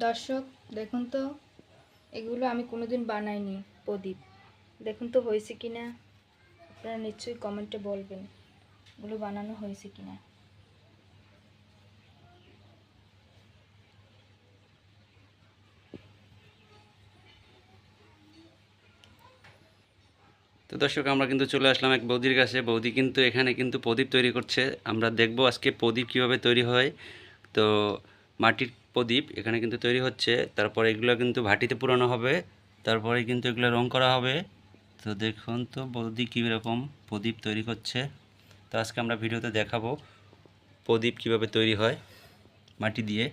দর্শক, দেখুন তো, এগুলো আমি কোনোদিন বানাইনি, প্রদীপ। দেখুন তো, হয়েছে কি না আপনারা নিশ্চয়ই কমেন্টে বলবেন, এগুলো বানানো হয়েছে কি না তো দর্শক, আমরা কিন্তু চলে আসলাম এক বৌদির কাছে। বৌদি কিন্তু এখানে কিন্তু প্রদীপ তৈরি করছে। আমরা দেখব আজকে প্রদীপ কীভাবে তৈরি হয়। তো মাটির প্রদীপ, এখানে কিন্তু তৈরি হচ্ছে। তারপর এগুলো কিন্তু ভাটিতে পুরানো হবে। তারপরে কিন্তু এগুলো রং করা হবে। তো দেখুন তো বৌদি কীরকম প্রদীপ তৈরি করছে। তো আজকে আমরা ভিডিওতে দেখাবো প্রদীপ কীভাবে তৈরি হয় মাটি দিয়ে।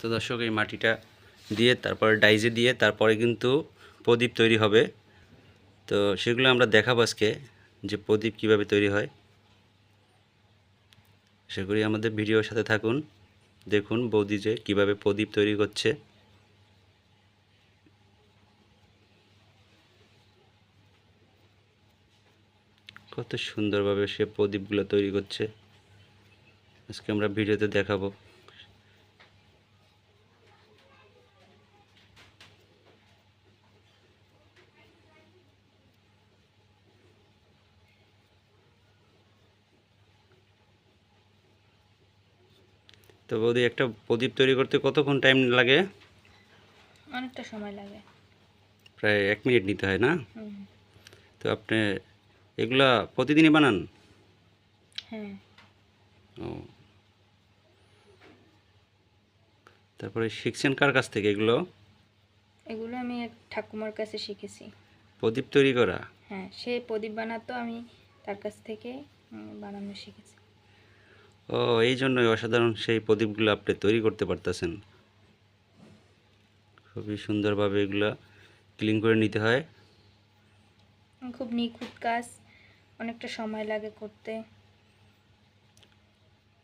তো দর্শক, এই মাটিটা দিয়ে, তারপরে ডাইজে দিয়ে, তারপরে কিন্তু প্রদীপ তৈরি হবে। তো সেগুলো আমরা দেখাবো আজকে যে প্রদীপ কীভাবে তৈরি হয়। করি আমাদের ভিডিওর সাথে থাকুন। দেখুন বৌদি যে কীভাবে প্রদীপ তৈরি করছে। কত সুন্দরভাবে সে প্রদীপগুলো তৈরি করছে। আজকে আমরা ভিডিওতে দেখাবো। তো বৌদি একটা প্রদীপ তৈরি করতে কতক্ষণ টাইম লাগে? অনেকটা সময় লাগে। প্রায় এক মিনিট নিতে হয় না? তো আপনি এগুলা প্রতিদিনই বানান? হ্যাঁ। ও। তারপরে শিখছেন কার কাছ থেকে এগুলো? এগুলো আমি এক ঠাকুমার কাছে শিখেছি। প্রদীপ তৈরি করা? হ্যাঁ সে প্রদীপ বানাতো আমি তার কাছ থেকে বানানো শিখেছি। ও এই জন্যই অসাধারণ সেই প্রদীপগুলো আপনি তৈরি করতে পারতেছেন। খুবই সুন্দরভাবে এগুলো ক্লিন করে নিতে হয়। খুব নিখুঁত কাজ অনেকটা সময় লাগে করতে।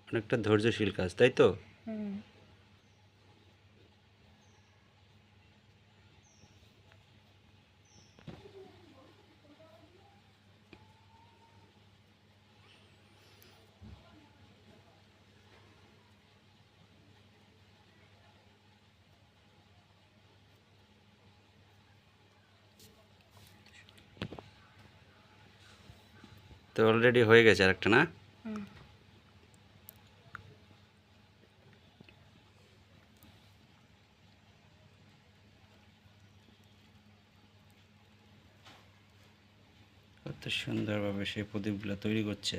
অনেকটা ধৈর্যশীল কাজ তাই তো? হুম। তো অলরেডি হয়ে গেছে আরেকটা না? কত সুন্দরভাবে সেই প্রদীপগুলো তৈরি করছে।